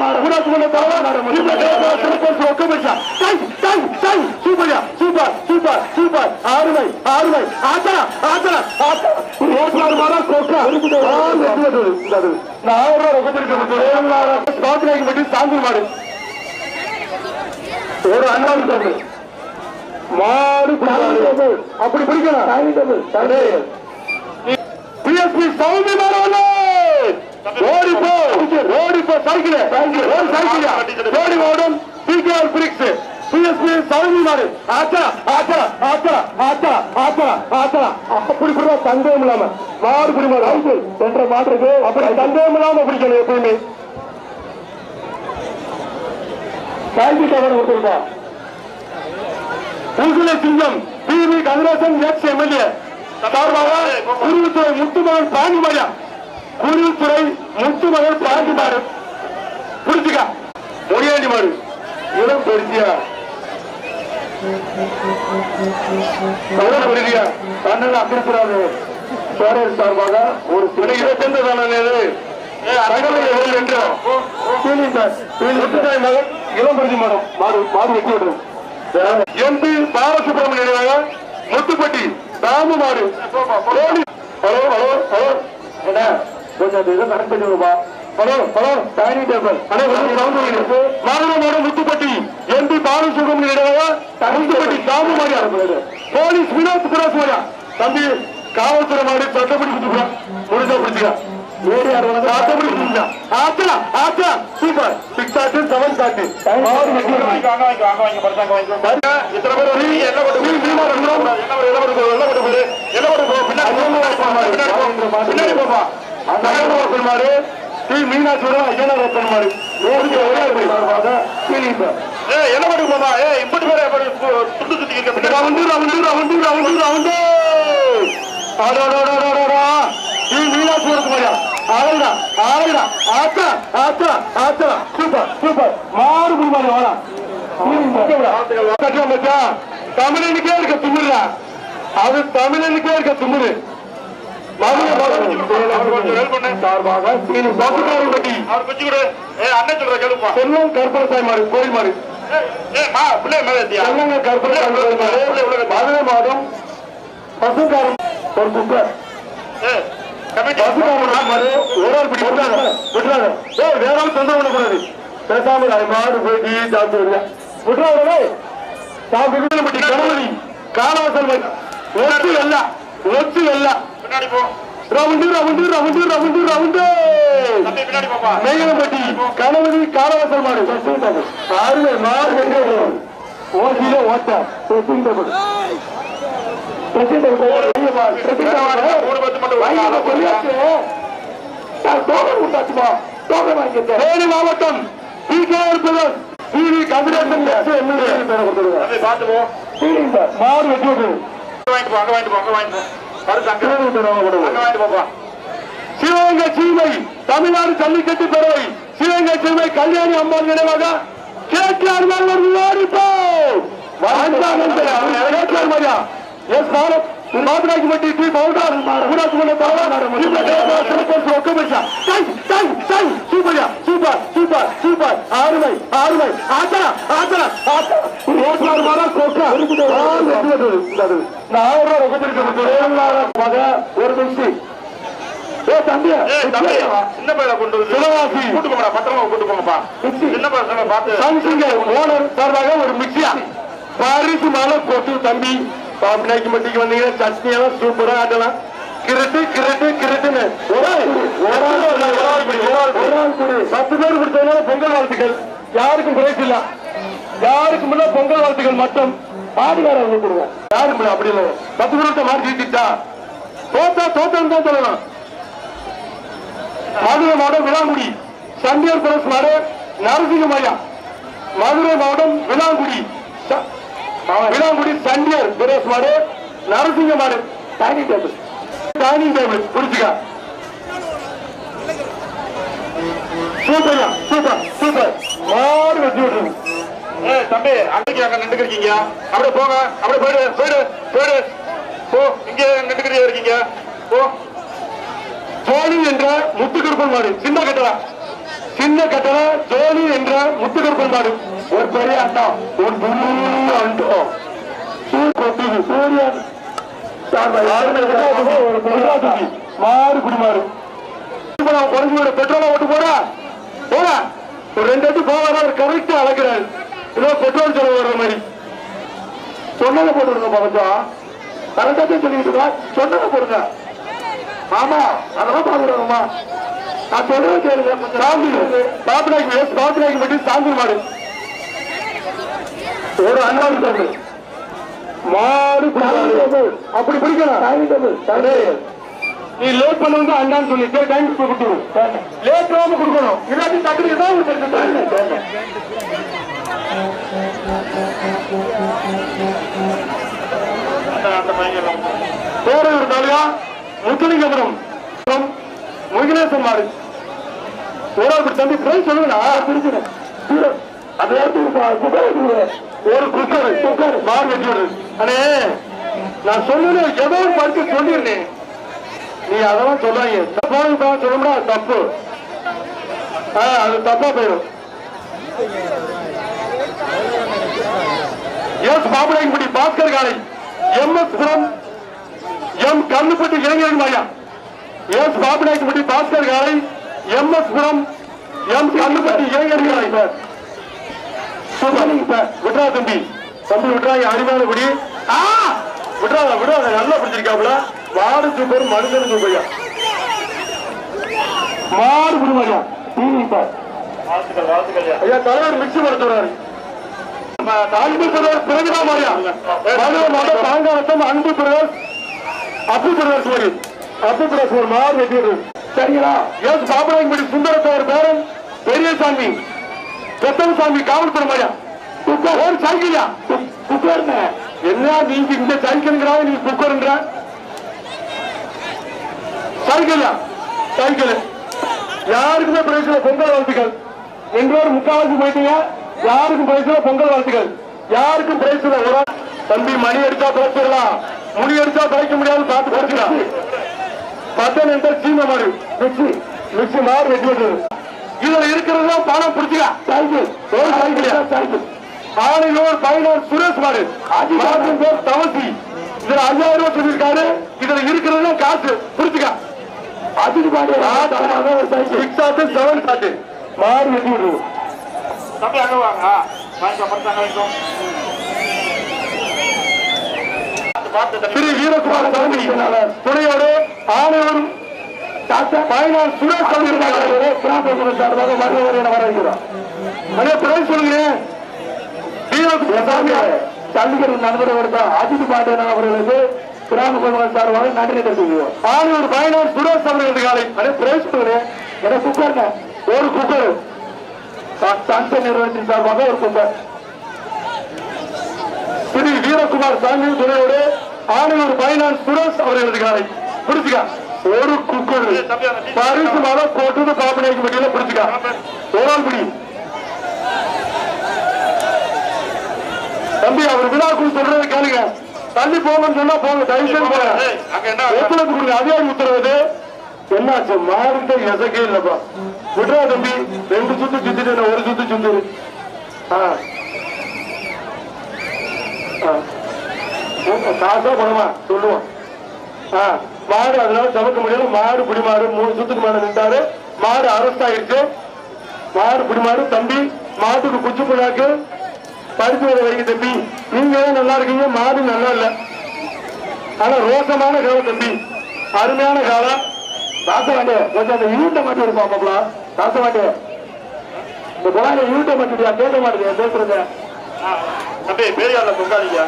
மன்ற தலைவர் இந்த தேர்தல் சிறப்பு ஒக்கமிச்சா டை டை டை சூப்பர்யா சூப்பர் சூப்பர் சூப்பர் அருமை ஆச்சா ஆச்சா ஆச்சா ஓட்டுநர் மாடா கோக்கா. நான் ஒக்கத்திருக்கேன் காத்திரைக்கு பற்றி சாந்தி மாடு. ஒரு அண்ணாந்து தம்பி மாடு. அப்படி பிடிக்கணும் பிஎஸ்பி சவுதி மாணவனே ஓடி போ. ஓடி போ. சைக்கிள். ஒரு சைக்கிள். ஓடி ஓடும் பிகேஆர் பிரிக்ஸ். பிஎஸ்பி சவுதி மாடு. ஆச்சா ஆச்சா ஆச்சா ஆச்சா ஆச்சா ஆச்சா. அப்படி கூட தந்தேம் இல்லாம. மாடு பிடிமாடு ஐந்து. என்ற மாட்டுக்கு அப்படி தந்தேம் இல்லாம பிடிக்கணும் எப்பயுமே. சைக்கிள் கவனம் கொடுத்துருக்கோம் பூசல சிங்கம். P V Kathiresan ex MLA சார்பாக குருவுத்துறை முத்துமகன் பாண்டிமாரியா. குருவுத்துறை முத்துமகன் பாண்டிமாறு புரிஞ்சுக்கா? முடியாண்டி மாடு இடம் பெருசியா புரியா கண்ணன் அப்படிப்படாது பேரர் சார்பாக ஒரு சில. இருபத்தெண்டு தானே மகன் இளம் பிரதி மடம் மாடு மாடு வெட்டி விடுறது எம்பி பாலசுப்ரமணியனாக முத்துப்பட்டி ராமு மாடு. Hello hello hello. என்ன? கொஞ்சம் இதை கனெக்ட் பண்ணி விடுப்பா ஹலோ ஹலோ டைனிங் டேபிள். அண்ணா கொஞ்சம் சவுண்ட் வைங்க மாடு மாடு முத்துப்பட்டி எம்பி பாலசுப்ரமணியனாக முத்துப்பட்டி ராமு மாடியா போலீஸ் வினோத் குராஸ் மாடியா தம்பி காவல்துறை மாடு சட்டப்படி குத்துப்பா முடிஞ்சா பிடிச்சிக்கா என்ன ஓப்பன் மாடு, டி. மீனாட்சிபுரம் ஐயனார் மாடு. ரோடுக்கு ஒரே திலீப். ஏய், என்ன பண்ணுங்க மாமா ஏய் இப்படி பேர் துண்டு சுத்தி இருக்க round, round, round, round, round. அடடடடடடா. டி. மீனாட்சிபுரத்து மாடியா? ஆளுடா, ஆளுடா. ஆத்தா, ஆத்தா, ஆத்தா. Super, super. புடி மாடு, வாடா. தமிழனுக்கே இருக்க தும்முறா அது தமிழனுக்கே இருக்க மாவட்டம் சார்பாக செல்வம் கற்பரசாய் மாடு கோயில் மாறி ஏய், ஏய் கற்பரசாய் மதுரை மாவட்டம் பசுக்காரன் ஒரு குக்கர் ஏய் மாடு ஒரு ஆள் சாப்பிட்டு வருங்க. விட்டுறாங்க சாப்பிட்டு பட்டி. கணவதி ஒத்து வெள்ளா. ஒத்து வெள்ளா. பின்னாடி போ. Round round round round round. மேகனப்பட்டி கணவதி காலவாசல் மாடு. அருமை மாடு ஓசியில ஓட்ட. Dressing table dressing table dressing Theni. மாவட்டம் P K brothers TV Kathiresan தம்பி பாத்து போ. மாடு வெட்டி விட்டு. வாங்கிட்டு போ அங்க வாங்கிட்டு சிவகங்கை சீமை தமிழ்நாடு ஜல்லிக்கட்டு பேரவை சிவகங்கை சீமை கல்யாணி அம்மாள் நினைவாக கேட்கிறார் மாதுராஜ்பட்டி டி பவுடர் ஊராட்சி சூப்பர்யா சூப்பர் சூப்பர் சூப்பர் அருமை அருமை ஆச்சா ஆச்சா ஆச்சா ஓட்டுநர் மாடா கோக்கா நான் ஆயிரம் ரூபாய் ஒக்கத்திருக்கேன் ஒரு மிக்சி ஏ தம்பி தம்பி சின்ன பையல கொண்டு சிவகாசி. கூட்டு போங்கடா பத்திரமா கூட்டு போங்கப்பா. சின்ன பசங்க பார்த்து. சன்சிங்கர் ஓனர் சார்பாக ஒரு மிக்சியா பரிசு மாலை போட்டு தம்பி. பாப்பினாக்கி மட்டிக்கு வந்தீங்கன்னா சட்னி எல்லாம் சூப்பரா ஆட்டலாம். கிரட்டு கிரட்டு கிரட்டுன்னு. ஒரு. பத்து பேர் கொடுத்ததுனால பொங்கல் வாழ்த்துக்கள். யாருக்கும் பிரைஸ் இல்ல. யாருக்கும் இல்ல பொங்கல் வாழ்த்துக்கள் மட்டும். பாதுகாரங்க கொடுங்க யாருக்கும் இல்ல அப்படி இல்லை? பத்து பேர்கிட்ட மார்க் ஜெயிச்சிட்டா தோத்தா தோத்தம் தான் சொல்லலாம். மதுரை மாவட்டம் விளாங்குடி. சண்டியர் பிரஸ் மாடு நரசிங்கமய்யா மதுரை மாவட்டம் விளாங்குடி. ச- விளாங்குடி சண்டியர் பிரஸ் மாடு நரசிங்க மாடு. Dining table. Dining table. புடிச்சுக்க சூப்பர்யா சூப்பர் சூப்பர். மாடு வச்சு விட்டுருங்க. தம்பி அன்னைக்கு அங்க நின்றுக்கிறீங்க அப்படியே போங்க அப்படியே போயிடு போயிடு போயிடு. போ இங்க நின்றுக்கிறீங்க இருக்கீங்க. போ. ஜோலி என்ற முத்துக்கருப்பன் மாடு. சின்ன கட்டடா சின்ன கட்டண ஜோலி என்ற முத்துக்கருப்பன் மாடு. ஒரு பெரிய அண்ணா ஒரு பெரிய அண்டோ சூரிய சூரியன் ஒரு குடிமாறு பெட்ரோல ஓட்டு போடா போடா ஒரு ரெண்டு அடி போவாரா கரெக்ட் பெட்ரோல் செலவு வர்ற மாதிரி. சொன்னதை போட்டுருங்க கொஞ்சம் கரெக்டா சொல்லிட்டு இருக்கா? சொன்னதை போடுங்க. ஆமா அதெல்லாம் பாக்குறாங்கம்மா நான் சொல்றதை கேளுங்க. வேஸ்ட் பாப்பநாய்க்கு மட்டும் சாந்தி மாடு. ஒரு அண்ணா இருக்காரு மாடு. அப்படி பிடிக்கணும் நீ லேட் பண்ண வந்து அண்ணான்னு சொல்லிட்டு டைம் கொடுத்துரும் லேட் ஆகாம கொடுக்கணும். இல்லாட்டி டக்குனு தான் ஒரு பிரச்சனை அந்த அந்த பையன் பேரை ஒரு தாலியா முத்துலிங்கபுரம் முகிலேசன் மாடு ஒரு ஆள் தம்பி பிரைஸ் சொல்லுங்கண்ணா பிரிச்சுனேன் ஒரு குக்கர் குக்கர் மாடு வெட்டி அண்ணே நான் சொன்னது ஏதோ ஒரு படுத்து சொல்லிருந்தேன் நீ அதெல்லாம் சொல்லாங்க தப்பா தான் சொல்லணும்னா தப்பு. ஆ, அது தப்பா போயிடும். எஸ் பாபநாயகன்படி பாஸ்கர் காலை. எம் எஸ் புரம். எம் கல்லுப்பட்டி இளைஞர்கள் மாயா எஸ் பாபநாயகன்படி பாஸ்கர் காலை. எம் எஸ் புரம். எம் கல்லுப்பட்டி இளைஞர்கள் சார். சொல்லுங்க சார் விட்ரா தம்பி. தம்பி விட்ரா அருமையான குடி. ஆ! விட்றாத விட்றாத நல்லா பிடிச்சிருக்காப்புல. மாடு சூப்பர் மனுஷன் சூப்பையா மாடு குடும்பம் சார். வாழ்த்துக்கள் வாழ்த்துக்கள் ஐயா. ஐயா தலைவர் மிக்சி சொல்றாரு. அன்பு பிரதர் பிரதிபா மாரியா? மதுரை மாவட்டம் சாயங்காலத்தம் Anbu brother Appu brother sorry Appu brother ஒரு மாறு வெட்டி சரிங்களா? எஸ் பாபராயன்படி சுந்தரத்தவர் பேரன் பெரியசாமி பெத்தனசாமி காவல்துறை மாரியா? குக்கர் சைக்கிளா சைக்கிளியா குக்கர் என்ன நீங்க இந்த சைக்கிள்ங்கிறா நீ குக்கர்ன்ற சைக்கிளா சைக்கிள் யாருக்குமே பிரச்சனை பொங்கல் வாழ்த்துக்கள். எங்களோட முக்காவாசி போயிட்டீங்க. யாருக்கும் பிரைஸ்ல பொங்கல் வாழ்த்துக்கள். யாருக்கும் பிரைஸ்ல ஒரு தம்பி மணி அடிச்சா பிழைச்சிடலாம் முடி அடிச்சா பிழைக்க முடியாது பார்த்து பிழைச்சிடலாம் பட்டன் என்ற சீம மாடு. மிக்சி மிக்சி மாடு வெட்டி விட்டுறது இதுல இருக்கிறது தான் பணம் பிடிச்சிக்க சைக்கிள் ஒரு சைக்கிள் சைக்கிள் ஆணையோர் பயனர் சுரேஷ் மாடு. மாட்டின் பேர் தவசி இதுல ஐயாயிரம் ரூபாய் சொல்லியிருக்காரு. இதுல இருக்கிறது காசு. பிடிச்சிக்க அதுக்கு பாட்டு சிக்ஸ் ஆட்டு செவன் ஆட்டு மாடு வெட்டி விடுறது தம்பி அங்க வாங்க வாங்கிக்கோ பத்து அங்க வைக்கும் திரு வீரகுமார் சாமி துணையோடு ஆணையோடு பயனார் சுரேஷ் அவர்கள் கிராமப்புற சார்பாக வருகிறவர் என வரவேற்கிறோம் அதே பிறகு சொல்லுங்க வீரகுமார் சண்டிகர் நண்பரோடு தான் அஜித் பாண்டியன் அவர்களுக்கு கிராமப்புற சார்பாக நன்றி தெரிவிக்கிறோம் ஆணையோடு பயனார் சுரேஷ் அவர்களது காலை அதே பிறகு சொல்லுங்க எனக்கு குக்கர் ஒரு குக்கர் சங்க நிறுவனத்தின் சார்பாக ஒரு குக்கர் திரு வீரகுமார் சாமி துணையோடு ஆணையூர் பைனான்ஸ் சுரேஷ் அவர்களது காலை பிடிச்சுக்க. ஒரு குக்கர் பரிசு மரம் போட்டது பாப்பனைக்கு முடியல பிடிச்சுக்க. ஒரு ஆள் பிடி தம்பி அவர் விழாக்குள் சொல்றதை கேளுங்க. தள்ளி போங்கன்னு சொன்னா போங்க செய்து போங்க. ஒத்துழைப்பு கொடுங்க? அதிகாரி உத்தரவு என்னாச்சு? மாறுட்ட எசக்கே இல்லப்பா. விட்றா தம்பி. ரெண்டு சுத்து சுத்திட்டு என்ன ஒரு சுத்து சுத்துரு. ஆ. காசா பணமா? சொல்லுவான் ஆ, மாடு அதனால சமைக்க முடியல. மாடு பிடிமாடு மூணு சுத்துக்கு மேல நின்றாரு. மாடு அரெஸ்ட் ஆயிருச்சு. மாடு பிடிமாடு தம்பி மாட்டுக்கு குச்சி புழாக்கு பறிச்சு வர வைக்க தம்பி. நீங்க தான் நல்லா இருக்கீங்க மாடு நல்லா இல்ல. ஆனா ரோசமான காலம் தம்பி. அருமையான காலம். ராசவாண்டே கொஞ்சம் அந்த யூட்ட மாட்டி இருப்பான் பாப்பலா ராசவாண்டே இந்த குழாயில யூடியூப் மட்டும் கேட்க மாட்டேங்க பேசுறத. தம்பி பெரியாரில் பொங்காதீங்க.